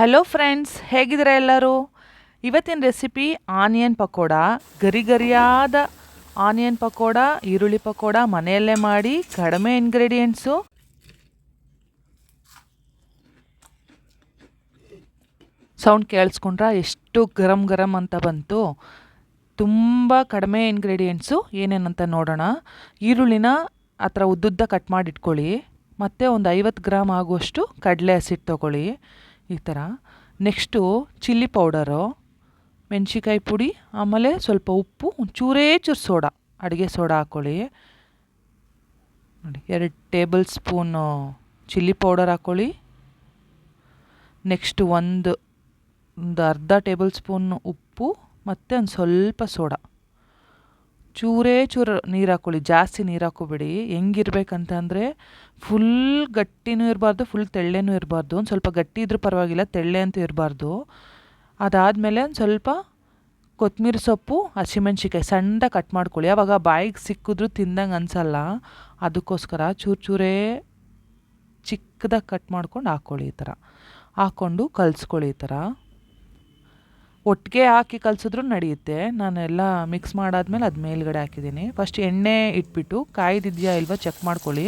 Hello friends ಹೇಗಿದ್ದೀರಾ ಎಲ್ಲರೂ? ಇವತ್ತಿನ ರೆಸಿಪಿ ಆನಿಯನ್ ಪಕೋಡ. ಗರಿ ಗರಿಯಾದ ಆನಿಯನ್ ಪಕೋಡ, ಈರುಳ್ಳಿ ಪಕೋಡ ಮನೆಯಲ್ಲೇ ಮಾಡಿ, ಕಡಿಮೆ ಇಂಗ್ರೀಡಿಯೆಂಟ್ಸು ಸೌಂಡ್ ಕೇಳಿಸ್ಕೊಂಡ್ರ? ಎಷ್ಟು ಗರಂ ಗರಂ ಅಂತ ಬಂತು. ತುಂಬ ಕಡಿಮೆ ಇಂಗ್ರೀಡಿಯೆಂಟ್ಸು ಏನೇನಂತ ನೋಡೋಣ. ಈರುಳ್ಳಿನ ಆ ಥರ ಉದ್ದುದ್ದ ಕಟ್ ಮಾಡಿಟ್ಕೊಳ್ಳಿ ಮತ್ತು ಒಂದು ಐವತ್ತು ಗ್ರಾಮ್ ಆಗುವಷ್ಟು ಕಡಲೆ ಹಸಿಟ್ಟು ತೊಗೊಳ್ಳಿ. ಈ ಥರ. ನೆಕ್ಸ್ಟು ಚಿಲ್ಲಿ ಪೌಡರು ಮೆಣಸಿಕಾಯಿ ಪುಡಿ, ಆಮೇಲೆ ಸ್ವಲ್ಪ ಉಪ್ಪು, ಒಂಚೂರೇ ಚೂರು ಸೋಡಾ, ಅಡುಗೆ ಸೋಡಾ ಹಾಕ್ಕೊಳ್ಳಿ ನೋಡಿ, ಎರಡು ಟೇಬಲ್ ಸ್ಪೂನು ಚಿಲ್ಲಿ ಪೌಡರ್ ಹಾಕ್ಕೊಳ್ಳಿ ನೆಕ್ಸ್ಟ್ ಒಂದು ಒಂದು ಅರ್ಧ ಟೇಬಲ್ ಸ್ಪೂನ್ ಉಪ್ಪು, ಮತ್ತು ಒಂದು ಸ್ವಲ್ಪ ಸೋಡಾ. ಚೂರೇ ಚೂರು ನೀರು ಹಾಕೊಳ್ಳಿ, ಜಾಸ್ತಿ ನೀರು ಹಾಕೋಬೇಡಿ ಹೆಂಗಿರ್ಬೇಕಂತಂದರೆ ಫುಲ್ ಗಟ್ಟಿನೂ ಇರಬಾರ್ದು ಫುಲ್ ತೆಳ್ಳೆನೂ ಇರಬಾರ್ದು. ಒಂದು ಸ್ವಲ್ಪ ಗಟ್ಟಿ ಇದ್ರೂ ಪರವಾಗಿಲ್ಲ, ತೆಳ್ಳೆ ಅಂತೂ ಇರಬಾರ್ದು. ಅದಾದಮೇಲೆ ಒಂದು ಸ್ವಲ್ಪ ಕೊತ್ತಂಬರಿ ಸೊಪ್ಪು ಹಸಿಮೆಣ್ಸಿಕಾಯಿ ಸಣ್ಣದಾಗಿ ಕಟ್ ಮಾಡ್ಕೊಳ್ಳಿ. ಆವಾಗ ಬಾಯಿಗೆ ಸಿಕ್ಕಿದ್ರೂ ತಿಂದಂಗೆ ಅನಿಸಲ್ಲ. ಅದಕ್ಕೋಸ್ಕರ ಚೂರು ಚೂರೇ ಚಿಕ್ಕದಾಗಿ ಕಟ್ ಮಾಡ್ಕೊಂಡು ಹಾಕ್ಕೊಳ್ಳಿ ಈ ಥರ ಹಾಕ್ಕೊಂಡು ಕಲಿಸ್ಕೊಳ್ಳಿ ಈ ಥರ ಒಟ್ಟಿಗೆ ಹಾಕಿ ಕಲಿಸಿದ್ರು ನಡೆಯುತ್ತೆ. ನಾನೆಲ್ಲ ಮಿಕ್ಸ್ ಮಾಡಾದ್ಮೇಲೆ ಅದು ಮೇಲ್ಗಡೆ ಹಾಕಿದ್ದೀನಿ. ಫಸ್ಟ್ ಎಣ್ಣೆ ಇಟ್ಬಿಟ್ಟು ಕಾಯ್ದಿದೆಯಾ ಇಲ್ವಾ ಚೆಕ್ ಮಾಡ್ಕೊಳ್ಳಿ.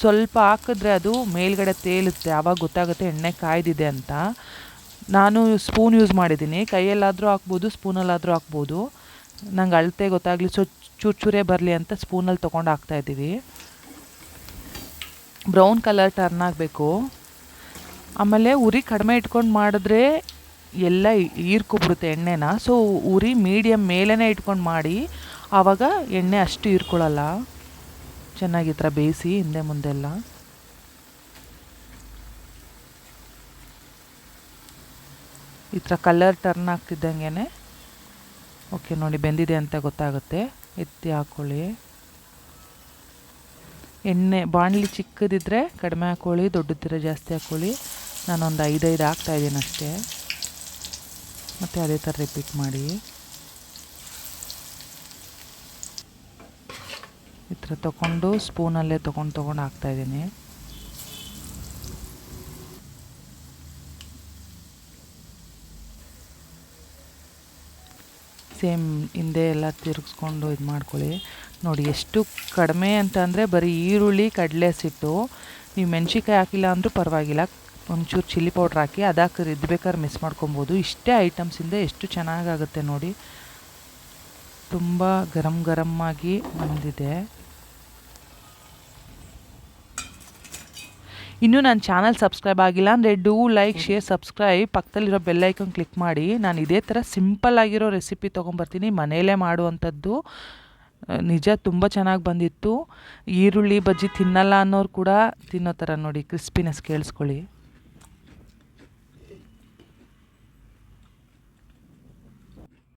ಸ್ವಲ್ಪ ಹಾಕಿದ್ರೆ ಅದು ಮೇಲ್ಗಡೆ ತೇಲುತ್ತೆ. ಆವಾಗ ಗೊತ್ತಾಗುತ್ತೆ ಎಣ್ಣೆ ಕಾಯ್ದಿದೆ ಅಂತ. ನಾನು ಸ್ಪೂನ್ ಯೂಸ್ ಮಾಡಿದ್ದೀನಿ. ಕೈಯಲ್ಲಾದರೂ ಹಾಕ್ಬೋದು ಸ್ಪೂನಲ್ಲಾದರೂ ಹಾಕ್ಬೋದು. ನಂಗೆ ಅಳತೆ ಗೊತ್ತಾಗಲಿ, ಸೊ ಚೂರು ಚೂರೇ ಬರಲಿ ಅಂತ ಸ್ಪೂನಲ್ಲಿ ತೊಗೊಂಡು ಹಾಕ್ತಾಯಿದ್ದೀವಿ ಬ್ರೌನ್ ಕಲರ್ ಟರ್ನ್ ಆಗಬೇಕು. ಆಮೇಲೆ ಉರಿ ಕಡಿಮೆ ಇಟ್ಕೊಂಡು ಮಾಡಿದ್ರೆ ಎಲ್ಲ ಹೀರ್ಕೊಬಿಡುತ್ತೆ ಎಣ್ಣೆನ. ಸೊ ಉರಿ ಮೀಡಿಯಮ್ ಮೇಲೇ ಇಟ್ಕೊಂಡು ಮಾಡಿ ಆವಾಗ ಎಣ್ಣೆ ಅಷ್ಟು ಹೀರ್ಕೊಳ್ಳಲ್ಲ ಚೆನ್ನಾಗಿ ಈ ಥರ ಬೇಯಿಸಿ, ಹಿಂದೆ ಮುಂದೆಲ್ಲ ಈ ಥರ ಕಲರ್ ಟರ್ನ್ ಆಗ್ತಿದ್ದಂಗೆ ಓಕೆ ನೋಡಿ ಬೆಂದಿದೆ ಅಂತ ಗೊತ್ತಾಗುತ್ತೆ. ಎತ್ತಿ ಹಾಕ್ಕೊಳ್ಳಿ ಎಣ್ಣೆ, ಬಾಣಲಿ ಚಿಕ್ಕದಿದ್ದರೆ ಕಡಿಮೆ ಹಾಕ್ಕೊಳ್ಳಿ ದೊಡ್ಡದಿದ್ರೆ ಜಾಸ್ತಿ ಹಾಕ್ಕೊಳ್ಳಿ ನಾನೊಂದು ಐದೈದು ಹಾಕ್ತಾಯಿದ್ದೀನಿ ಅಷ್ಟೇ ಮತ್ತು ಅದೇ ಥರ ರಿಪೀಟ್ ಮಾಡಿ. ಈ ಥರ ತೊಗೊಂಡು ಸ್ಪೂನಲ್ಲೇ ತೊಗೊಂಡು ತೊಗೊಂಡು ಹಾಕ್ತಾಯಿದ್ದೀನಿ ಸೇಮ್ ಹಿಂದೆ ಎಲ್ಲ ತಿರುಗಿಸ್ಕೊಂಡು ಇದು ಮಾಡ್ಕೊಳ್ಳಿ. ನೋಡಿ ಎಷ್ಟು ಕಡಿಮೆ ಅಂತ ಅಂದರೆ ಬರೀ ಈರುಳ್ಳಿ, ಕಡಲೆ ಸಿಟ್ಟು. ನೀವು ಮೆಣ್ಸಿಕಾಯಿ ಹಾಕಿಲ್ಲ ಅಂದರೂ ಪರವಾಗಿಲ್ಲ. ಒಂಚೂರು ಚಿಲ್ಲಿ ಪೌಡ್ರ್ ಹಾಕಿ ಅದಾಕ ಇದು ಬೇಕಾದ್ರೆ ಮಿಸ್ ಮಾಡ್ಕೊಬೋದು. ಇಷ್ಟೇ ಐಟಮ್ಸಿಂದ ಎಷ್ಟು ಚೆನ್ನಾಗಾಗುತ್ತೆ ನೋಡಿ. ತುಂಬ ಗರಂ ಗರಮ್ ಆಗಿ ಬಂದಿದೆ. ಇನ್ನೂ ನನ್ನ ಚಾನಲ್ ಸಬ್ಸ್ಕ್ರೈಬ್ ಆಗಿಲ್ಲ ಅಂದರೆ ಡೂ ಲೈಕ್ ಶೇರ್ ಸಬ್ಸ್ಕ್ರೈಬ್. ಪಕ್ಕದಲ್ಲಿರೋ ಬೆಲ್ಲೈಕನ್ ಕ್ಲಿಕ್ ಮಾಡಿ. ನಾನು ಇದೇ ಥರ ಸಿಂಪಲ್ ಆಗಿರೋ ರೆಸಿಪಿ ತೊಗೊಂಬರ್ತೀನಿ. ಮನೆಯಲ್ಲೇ ಮಾಡುವಂಥದ್ದು. ನಿಜ ತುಂಬ ಚೆನ್ನಾಗಿ ಬಂದಿತ್ತು. ಈರುಳ್ಳಿ ಬಜ್ಜಿ ತಿನ್ನಲ್ಲ ಅನ್ನೋರು ಕೂಡ ತಿನ್ನೋ ಥರ ನೋಡಿ ಕ್ರಿಸ್ಪಿನೆಸ್ ಕೇಳಿಸ್ಕೊಳ್ಳಿ.